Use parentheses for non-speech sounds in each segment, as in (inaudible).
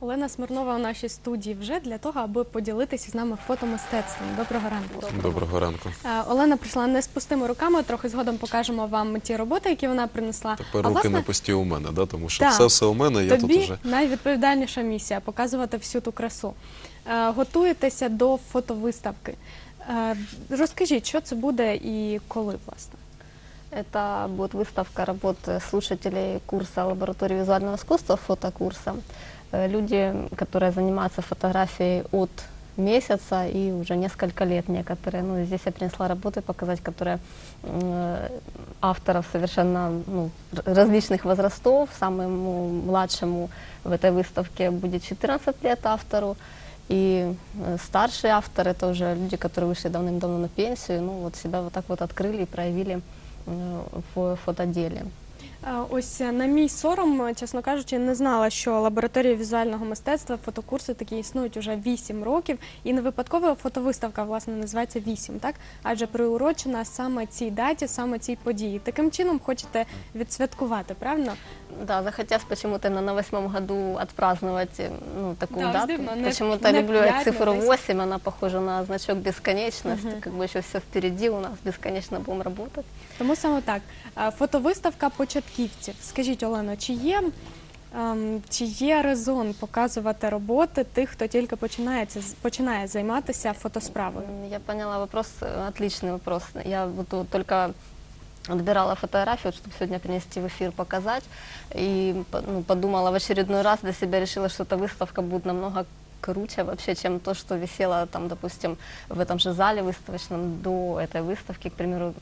Олена Смирнова у нашій студії вже для того, аби поділитися з нами фотомистецтвом. Доброго ранку. Доброго ранку. Е, Олена прийшла не з пустими руками. Трохи згодом покажемо вам ті роботи, які вона принесла. Тепер а руки власне, не пусті у мене, да? тому що Так. все все у мене, я тобі тут уже. найвідповідальніша місія показувати всю ту красу. Е, Готуєтеся до фотовиставки. Е, Розкажіть, що це буде і коли, власне. Это будет выставка работ слушателей курса лаборатории визуального искусства, фотокурса. Э, Люди, которые занимаются фотографией от месяца и уже несколько лет некоторые. Ну, здесь я принесла работы показать, которые э, авторов совершенно ну, различных возрастов. Самому младшему в этой выставке будет 14 лет автору. И э, старшие авторы, это уже люди, которые вышли давным-давно на пенсию, ну вот себя вот так вот открыли и проявили э, в фотоделе. Е, Ось е, на мій сором, е, чесно кажучи, не знала, що лабораторія візуального мистецтва, фотокурси такі існують уже 8 років. І не випадково фотовиставка власне називається 8, так? Адже приурочена саме цій даті, саме цій події. Таким чином хочете відсвяткувати, правильно? Да, захотелось почему-то именно на восьмом году отпраздновать э, ну, такую Да, дату. здивно, не- почему-то не люблю я п'ять, не цифру десять. 8, она похожа на значок бесконечности, Мгм. как бы еще все впереди у нас, бесконечно будем работать. Тому саме так. Е, Фотовиставка початківців. Скажіть, Олено, чи є, ем, чи є резон показувати роботи тих, хто тільки починається, починає займатися фотосправою? М, Я поняла вопрос, э, отличный вопрос. Я вот, вот только отбирала фотографию, чтобы сегодня принести в эфир, показать. И по- ну, подумала в очередной раз для себя, решила, что эта выставка будет намного круче вообще, чем то, что висело там, допустим, в этом же зале выставочном до этой выставки, к примеру,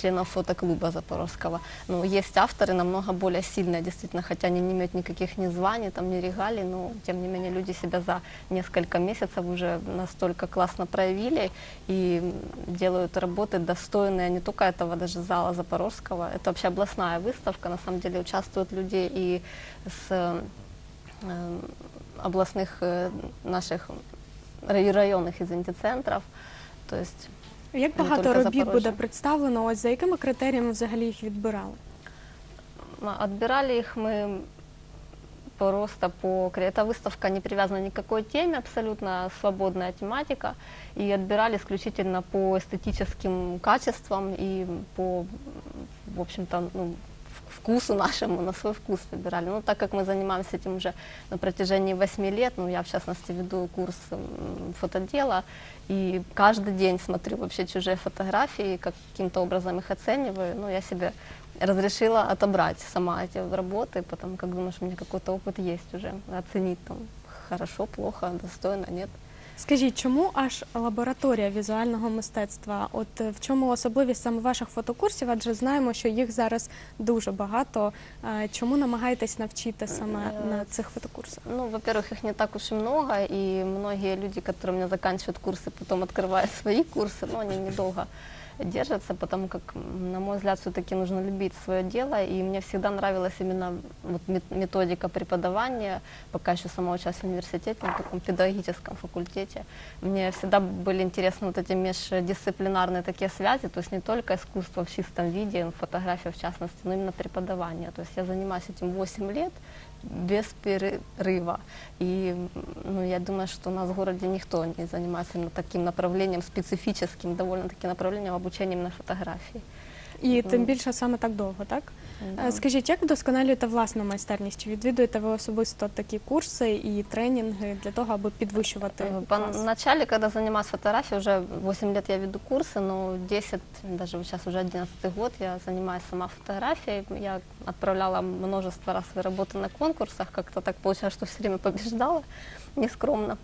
членов фотоклуба Запорожского. Ну, есть авторы намного более сильные, действительно, хотя они не имеют никаких ни званий, там, ни регалий, но, тем не менее, люди себя за несколько месяцев уже настолько классно проявили и делают работы достойные не только этого даже зала Запорожского, это вообще областная выставка, на самом деле участвуют люди и с областных э, наших рай- районных, извините, центров, то есть Як Не багато тільки робіт буде Запорожжя. представлено? Ось за якими критеріями взагалі їх відбирали? м, отбирали их мы просто по... кре- Эта выставка не привязана ни к какой теме, абсолютно свободная тематика. И отбирали исключительно по эстетическим качествам и по, в общем-то, ну, в- вкусу нашему, на свой вкус выбирали. Ну, так как мы занимаемся этим уже на протяжении восьми лет, ну, я, в частности, веду курс м, фотодела, и каждый день смотрю вообще чужие фотографии, каким-то образом их оцениваю. Ну, я себе разрешила отобрать сама эти работы, потому как думаю, что у меня какой-то опыт есть уже, оценить там хорошо, плохо, достойно, нет. Скажіть, чому аж лабораторія візуального мистецтва? От е, в чому особливість саме ваших фотокурсів? Адже знаємо, що їх зараз дуже багато. Е, Чому намагаєтесь навчити саме Е, на цих фотокурсах? Ну, во-первых, их не так уж и много, и многие люди, которые у меня заканчивают курсы, потом открывают свои курсы, но они недолго держатся, потому как, м, на мой взгляд, все-таки нужно любить свое дело, и мне всегда нравилась именно вот мет- методика преподавания, пока еще сама учась в университете, на таком педагогическом факультете. Мне всегда были интересны вот эти междисциплинарные такие связи, то есть не только искусство в чистом виде, фотография в частности, но именно преподавание. То есть я занимаюсь этим 8 лет, без перерыва. И ну, я думаю, что у нас в городе никто не занимается таким направлением, специфическим довольно-таки направлением обучением на фотографии І тим Мгм. більше саме так довго, так? Да. Е, Скажіть, як вдосконалюєте власну майстерність? Чи відвідуєте ви особисто такі курси і тренінги для того, аби підвищувати Э, клас? По начале, когда занималась фотографией, уже 8 лет я веду курсы, но 10, даже вот сейчас уже 11 год, я занимаюсь сама фотографией. Я отправляла множество раз свои работы на конкурсах, как-то так получалось, что все время побеждала, нескромно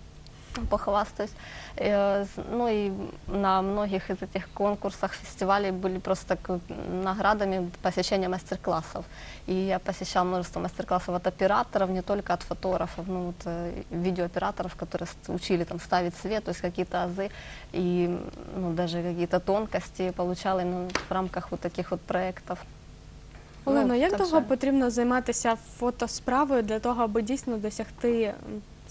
похвастаюсь. Э, с- Ну и на многих из этих конкурсах, фестивалей были просто к- наградами посещения мастер-классов. И я посещала множество мастер-классов от операторов, не только от фотографов, ну вот э, видеооператоров, которые с- учили там ставить свет, то есть какие-то азы и ну, даже какие-то тонкости получала именно в рамках вот таких вот проектов. Олено, Ну, як так довго же. потрібно займатися фотосправою для того, аби дійсно досягти м,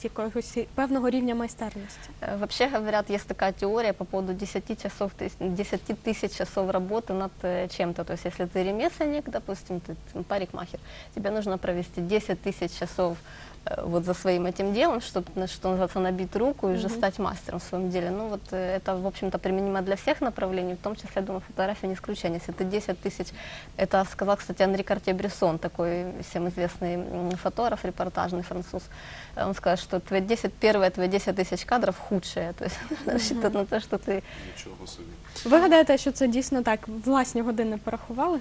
якогось певного рівня майстерності? Э, Вообще говорят, есть такая теория по поводу 10 часов, тыс- 10 тысяч часов работы над э, чем-то. То есть если ты ремесленник, допустим, ты м, парикмахер, тебе нужно провести 10 тысяч часов э, вот за своим этим делом, чтобы, что называется, набить руку и уже Мгм. стать мастером в своем деле. Ну вот э, это, в общем-то, применимо для всех направлений, в том числе, я думаю, фотография не исключение. Если ты 10 тысяч, это сказал, кстати, Анри Картье-Брессон, такой всем известный м, фотограф, репортажный француз. Э, Он сказал, что твои 10, первые твои 10 тысяч кадров худшие. То есть нужно рассчитывать (laughs) на то, что ты Нічого собі. Ви гадаєте, що це дійсно так? Власні години порахували?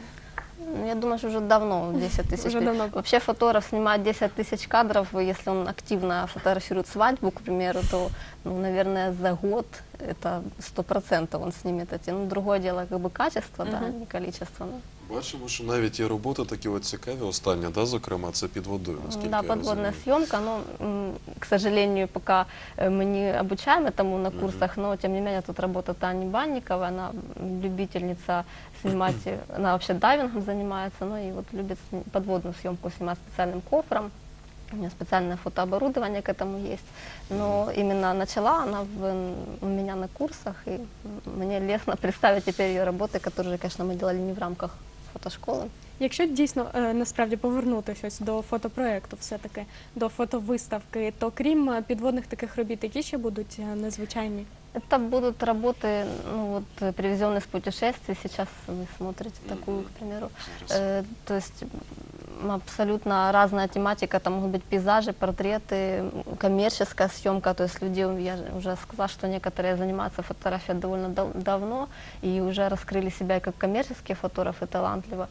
Ну, Я думаю, что уже давно 10 (laughs) тысяч. Уже давно. Вообще фотограф снимает 10 тысяч кадров, и если он активно фотографирует свадьбу, к примеру, то, ну, наверное, за год это сто процентов он снимет эти. Ну, другое дело, как бы качество, да, Мгм. не количество. Ну. Бачимо, що навіть є роботи такі от цікаві. Остання, да, зокрема, це під водою, наскільки Да, я подводная розумію. съемка, но, м, к сожалению, пока э, мы не обучаем этому на курсах, но тем не менее тут работа Тани Банниковой, она м, любительница снимать, (clears throat) э, она вообще дайвингом занимается, ну и вот любит сни- подводную съемку снимать специальным кофром. У нее специальное фотооборудование к этому есть. Но именно начала она в- у меня на курсах, и м, мне лестно представить (laughs) теперь ее работы, которые, конечно, мы делали не в рамках фотошколы. Якщо дійсно е, насправді повернутися ось до фотопроекту, все таки до фотовиставки, то крім е, підводних таких робіт, які ще будуть е, незвичайні? Это будут работы, ну вот, э, привезенные с путешествий. Сейчас вы смотрите такую, к примеру. Зараз. Э, то есть м, абсолютно разная тематика. Там могут быть пейзажи, портреты, м, коммерческая съемка. То есть люди, я же уже сказала, что некоторые занимаются фотографией довольно дав- давно и уже раскрыли себя и как коммерческие фотографы талантливо, м,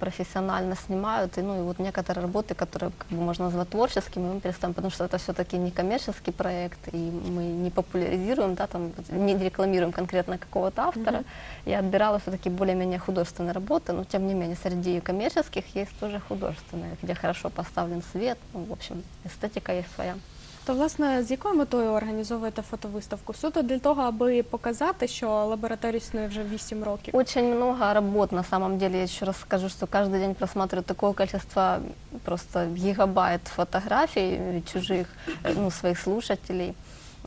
профессионально снимают. И, ну, и вот некоторые работы, которые как бы, можно назвать творческими, мы перестаем, потому что это все-таки не коммерческий проект, и мы не популяризируем, да, там, не рекламируем конкретно какого-то автора. Я отбирала все-таки более-менее художественные работы, но тем не менее среди коммерческих есть тоже художественные, где хорошо поставлен свет, ну, в общем, эстетика есть своя. То власне з якою метою організовуєте фотовиставку? Суто для того, аби показати, що лабораторія існує вже 8 років. Очень много работ на самом деле. Я еще раз скажу, что каждый день просматриваю такое количество, просто гигабайт фотографий э, чужих, э, ну, своих слушателей,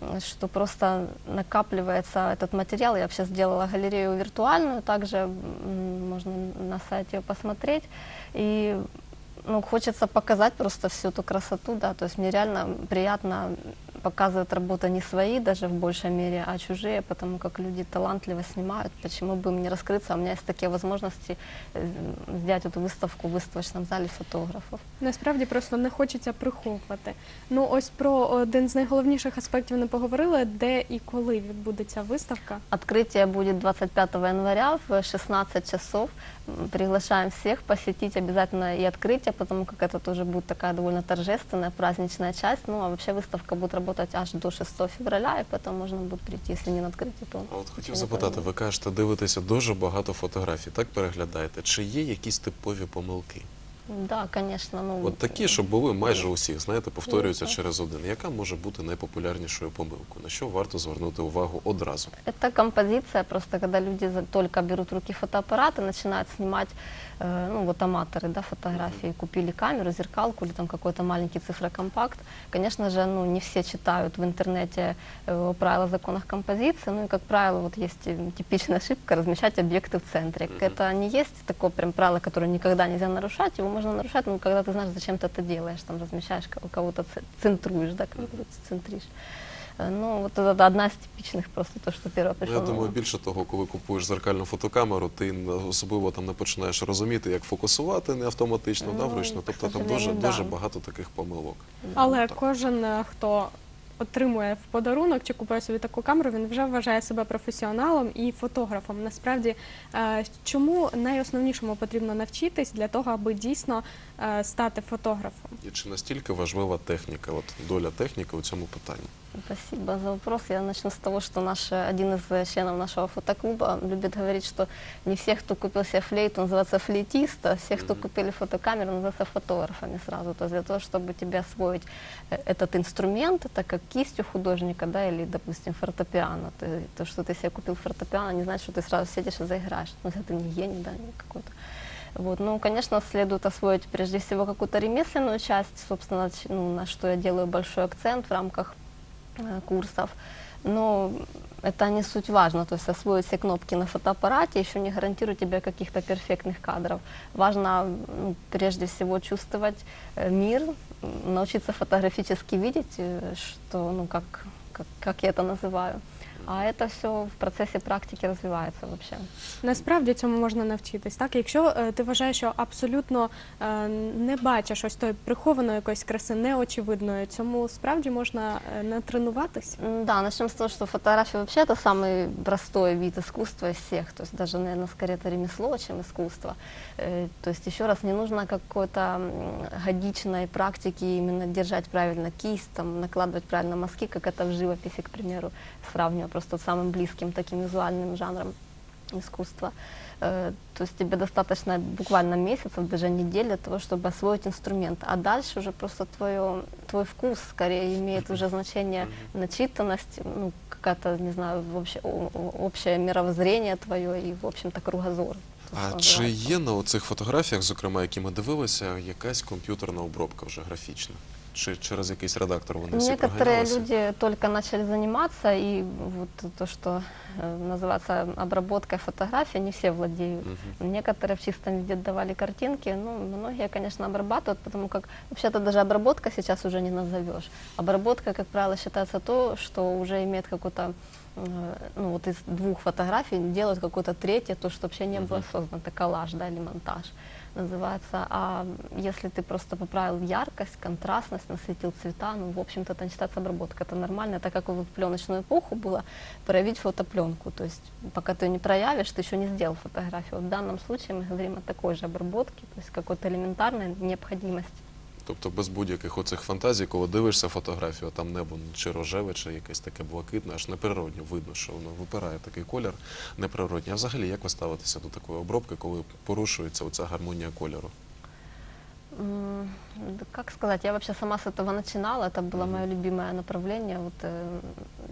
э, что просто накапливается этот материал. Я вообще сделала галерею виртуальную, также м, можно на сайте ее посмотреть. И ну, хочется показать просто всю эту красоту, да, то есть мне реально приятно показывают работы не свои даже в большей мере, а чужие, потому как люди талантливо снимают, почему бы им не раскрыться, у меня есть такие возможности э, сделать эту выставку в выставочном зале фотографов. Насправді просто не хочеться приховувати. Ну ось про один з найголовніших аспектів не поговорили, де і коли відбудеться виставка. Открытие будет 25 января в 16 часов. М, Приглашаем всех посетить обязательно и открытие, потому как это тоже будет такая довольно торжественная, праздничная часть. Ну, а вообще выставка будет работать аж до 6 февраля, и потом можно будет прийти, если не на открытие, то... А от хотів запитати, ви кажете, дивитеся дуже багато фотографій, так переглядаєте. Чи є якісь типові помилки? Да, конечно. Ну, От такі, щоб були майже усіх, знаєте, повторюються Ну, так. через один. Яка може бути найпопулярнішою помилкою? На що варто звернути увагу одразу? Это композиция, просто когда люди за- только берут в руки фотоаппарат и начинают снимать, э, ну вот аматоры, да, фотографии, купили камеру, зеркалку или там какой-то маленький цифрокомпакт. Конечно же, ну не все читают в интернете э, о правилах, законах композиции, ну и как правило, вот есть э, типичная ошибка размещать объекты в центре. Мгм. Это не есть такое прям правило, которое никогда нельзя нарушать, его можно нарушать, но когда ты знаешь, зачем ты это делаешь, там размещаешь ко- у кого-то ц- центруешь, да, как говорится, центришь. Э, Ну, вот это одна из типичных просто то, что первое Ну, пришло. я на думаю, ум. більше того, коли купуєш зеркальну фотокамеру, ти не- особливо там не починаєш розуміти, як фокусувати не автоматично, да, Ну, вручну. к Тобто там сожалению, дуже да. дуже багато таких помилок. Але так. кожен, е, хто отримує в подарунок чи купує собі таку камеру, він вже вважає себе професіоналом і фотографом. Насправді, е, чому найосновнішому потрібно навчитись для того, аби дійсно е, стати фотографом? І чи настільки важлива техніка, от доля техніки у цьому питанні? Спасибо за вопрос. Я начну с того, что наш, один из э, членов нашего фотоклуба любит говорить, что не все, кто купил себе флейту, называется флейтист, а все, кто Мгм. купили фотокамеру, называются фотографами сразу. То есть для того, чтобы тебе освоить э, этот инструмент, это как кистью художника, да, или, допустим, фортепиано. То, то, что ты себе купил фортепиано, не значит, что ты сразу сидишь и заиграешь. Ну, ты не гений, да, какой-то. Вот. Ну, конечно, следует освоить прежде всего какую-то ремесленную часть, собственно, ну, на что я делаю большой акцент в рамках курсов. но это не суть важно. То есть освоить все кнопки на фотоаппарате еще не гарантирует тебе каких-то перфектных кадров. Важно ну, прежде всего чувствовать э, мир, м, научиться фотографически видеть, э, что, ну, как, как, как я это называю. А это все в процессе практики развивается вообще. Насправді цьому можна навчитись. Так, якщо е, ти вважаєш, що абсолютно е, не бачиш ось тої прихованої якоїсь краси, неочевидної, цьому справді можна е, натренуватись. М, Да, начнем с того, что фотография вообще это самый простой вид искусства из всех. То есть даже, наверное, скорее это ремесло, чем искусство. Э, То есть еще раз, не нужно какой-то м, годичной практики именно держать правильно кисть, там, накладывать правильно мазки, как это в живописи, к примеру, сравнивая просто с самым близким таким визуальным жанром искусства. Э, То есть тебе достаточно буквально месяцев, даже недель для того, чтобы освоить инструмент. А дальше уже просто твое, твой вкус скорее имеет уже значение начитанность, ну, какая-то, не знаю, вообще, о- о- общее мировоззрение твое и, в общем-то, кругозор. То, А что чи называется. є на цих фотографіях, зокрема, які ми дивилися, якась комп'ютерна обробка вже графічна? Чи через якийсь редактор вони всі Некоторые проганялися? люди только начали заниматься, и вот то, что э, называется обработкой фотографий, не все владеют. Мгм. Некоторые в чистом виде давали картинки, ну, многие, конечно, обрабатывают, потому как вообще-то даже обработка сейчас уже не назовешь. Обработка, как правило, считается то, что уже имеет какой-то, э, ну, вот из двух фотографий делают какое-то третье, то, что вообще не было Мгм. создано, это коллаж, да, или монтаж называется. А если ты просто поправил яркость, контрастность, насветил цвета, ну, в общем-то, это не считается обработка. Это нормально, так как в пленочную эпоху было проявить фотопленку. То есть пока ты ее не проявишь, ты еще не сделал фотографию. Вот в данном случае мы говорим о такой же обработке, то есть какой-то элементарной необходимости. Тобто без будь-яких оцих фантазій, коли дивишся фотографію, а там небо чи рожеве, чи якесь таке блакитне, аж неприродньо видно, що воно випирає такий колір неприродній. А взагалі, як ви ставитеся до такої обробки, коли порушується оця гармонія кольору? М, да Как сказать, я вообще сама с этого начинала, это было Мгм. мое любимое направление, вот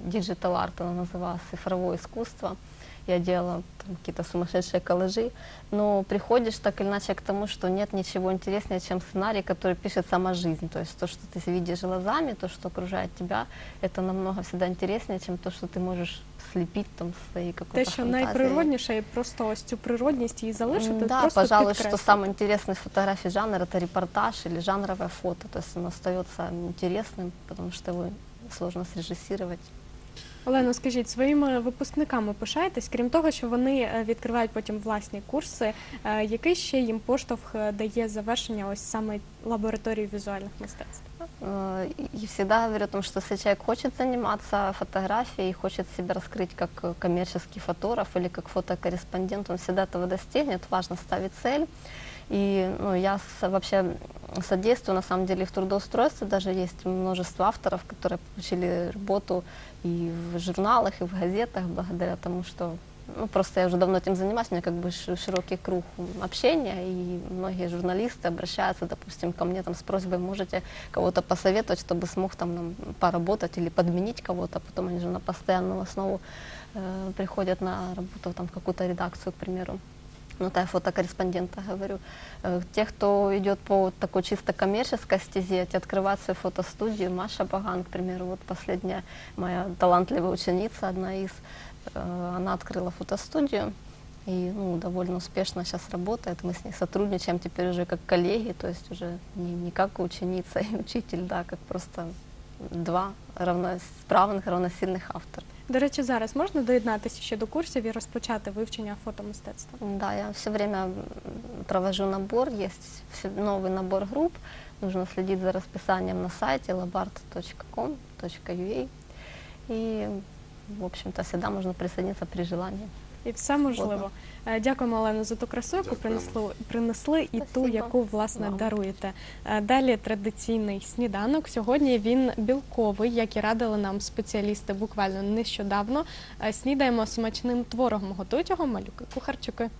диджитал арт, оно называлось, цифровое искусство. Я делала там какие-то сумасшедшие коллажи, но приходишь так или иначе к тому, что нет ничего интереснее, чем сценарий, который пишет сама жизнь. То есть то, что ты видишь глазами, то, что окружает тебя, это намного всегда интереснее, чем то, что ты можешь слепить там свои Те, какой-то що фантазии. найприродніше, і просто ось цю природність її залишити, М, Да, просто пожалуй, что підкреслити. самый интересный в фотографии жанр это репортаж или жанровое фото. То есть оно остается интересным, потому что его сложно срежиссировать. Олено, скажіть, своїми випускниками пишаєтесь, крім того, що вони е, відкривають потім власні курси, е, який ще їм поштовх е, дає завершення ось саме лабораторії візуальних мистецтв? Э, И и всегда говорю о том, что если человек хочет заниматься фотографией, хочет себя раскрыть как э, коммерческий фотограф или как фотокорреспондент, он всегда этого достигнет. Важно ставить цель. И ну, я с- вообще содействую, на самом деле, в трудоустройстве. Даже есть множество авторов, которые получили работу и в журналах, и в газетах благодаря тому, что ну, просто я уже давно этим занимаюсь, у меня как бы широкий круг общения, и многие журналисты обращаются, допустим, ко мне там с просьбой, можете кого-то посоветовать, чтобы смог там нам поработать или подменить кого-то, потом они же на постоянную основу э, приходят на работу там, в какую-то редакцию, к примеру. Ну, я фотокорреспондента говорю. Э, Те, кто идет по такой чисто коммерческой стезе, те открывают свою фотостудию. Маша Баган, к примеру, вот последняя моя талантливая ученица, одна из, э, она открыла фотостудию и ну, довольно успешно сейчас работает. Мы с ней сотрудничаем теперь уже как коллеги, то есть уже не, не как ученица и (laughs) учитель, да, как просто два равносправных, равносильных автора. До речі, зараз можна доєднатися ще до курсів і розпочати вивчення фотомистецтва? Да, я все время провожу набор, є новий набор груп. нужно следить за расписанием на сайте labart.com.ua и, в общем-то, всегда можно присоединиться при желании. І все можливо. Е, Дякуємо, Олено, за ту красу, яку Дякуємо. принесли, принесли і ту, Спасибо яку власне вам. даруєте. Е, Далі традиційний сніданок. Сьогодні він білковий, як і радили нам спеціалісти буквально нещодавно. Е, Снідаємо смачним творогом. Готують його малюки кухарчуки.